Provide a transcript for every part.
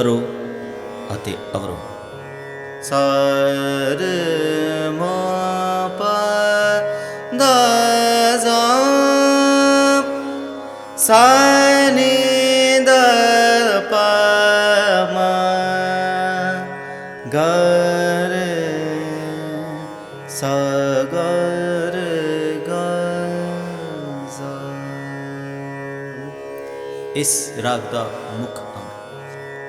ਅਰੋ ਅਤੇ ਅਵਰੋ। ਸਰ ਮਾ ਪਾ ਦਾ ਜ਼ਾ ਸਾ ਨੀ ਦ ਪਾ ਮਾ ਗ ਰੇ ਸਾ ਗ ਰੇ ਗ ਜ਼ਾ ਇਸ ਰਾਗ ਦਾ ਮੁੱਖ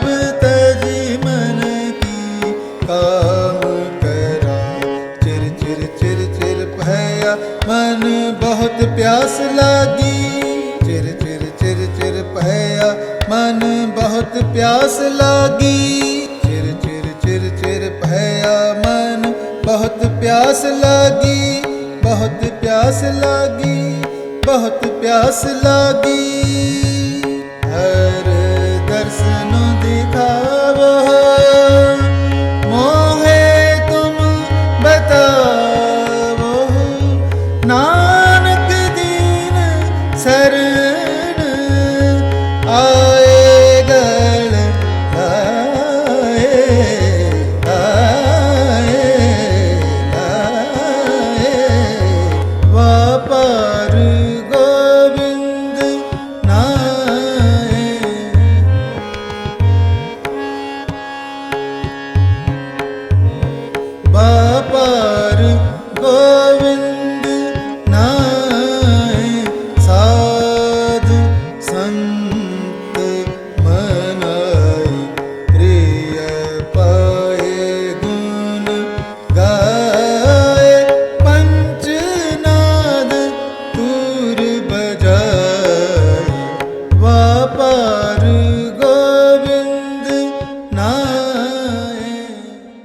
ਸਭ ਤਜੀ ਮਨ ਕੀ ਕਾਮ ਕਰਾ। ਚਿਰ ਚਿਰ ਚਿਰ ਚਿਰ ਭਇਆ ਮਨ ਬਹੁਤ ਪਿਆਸ ਲਾਗੀ। ਚਿਰ ਚਿਰ ਚਿਰ ਚਿਰ ਭਇਆ ਮਨ ਬਹੁਤ ਪਿਆਸ ਲਾਗੀ। ਚਿਰ ਚਿਰ ਚਿਰ ਚਿਰ ਭਇਆ ਮਨ ਬਹੁਤ ਪਿਆਸ ਲਾਗੀ। ਬਹੁਤ ਪਿਆਸ ਲਾਗੀ, ਬਹੁਤ ਪਿਆਸ ਲਾਗੀ।